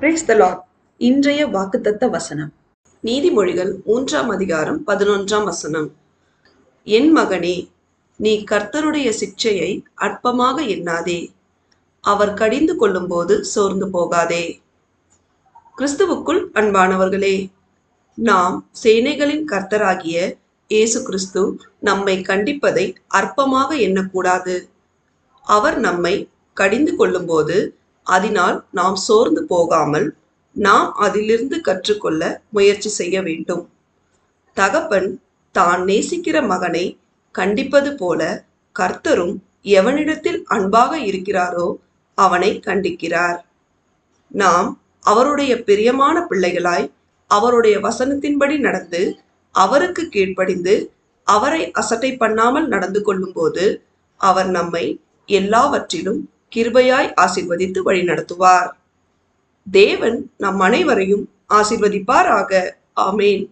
Brace த Lord இன்றைய வாக்குத்தத்த வசனம். நீதிமொழிகள் மூன்றாம் அதிகாரம் பதினொன்றாம் வசனம். என் மகனே நீ கர்த்தருடைய சிக்ஷையை அற்பமாக எண்ணாதே. அவர் கடிந்து கொள்ளும்போது சோர்ந்து போகாதே. கிறிஸ்துவுக்குள் அன்பானவர்களே நாம் சேனைகளின் கர்த்தராகிய இயேசு கிறிஸ்து நம்மை கண்டிப்பதை அற்பமாக எண்ணக்கூடாது. அவர் நம்மை கடிந்து கொள்ளும்போது அதனால் நாம் சோர்ந்து போகாமல் நாம் அதிலிருந்து கற்றுக்கொள்ள முயற்சி செய்ய வேண்டும். தகப்பன் தான் நேசிக்கிற மகனை கண்டிப்பது போல கர்த்தரும் எவனிடத்தில் அன்பாக இருக்கிறாரோ அவனை கண்டிக்கிறார். நாம் அவருடைய பிரியமான பிள்ளைகளாய் அவருடைய வசனத்தின்படி நடந்து அவருக்கு கீழ்ப்படிந்து அவரை அசட்டை பண்ணாமல் நடந்து கொள்ளும்போது அவர் நம்மை எல்லாவற்றிலும் கிருபையாய் ஆசிர்வதித்து வழிநடத்துவார் தேவன் நம் அனைவரையும் ஆசிர்வதிப்பாராக. ஆமேன்.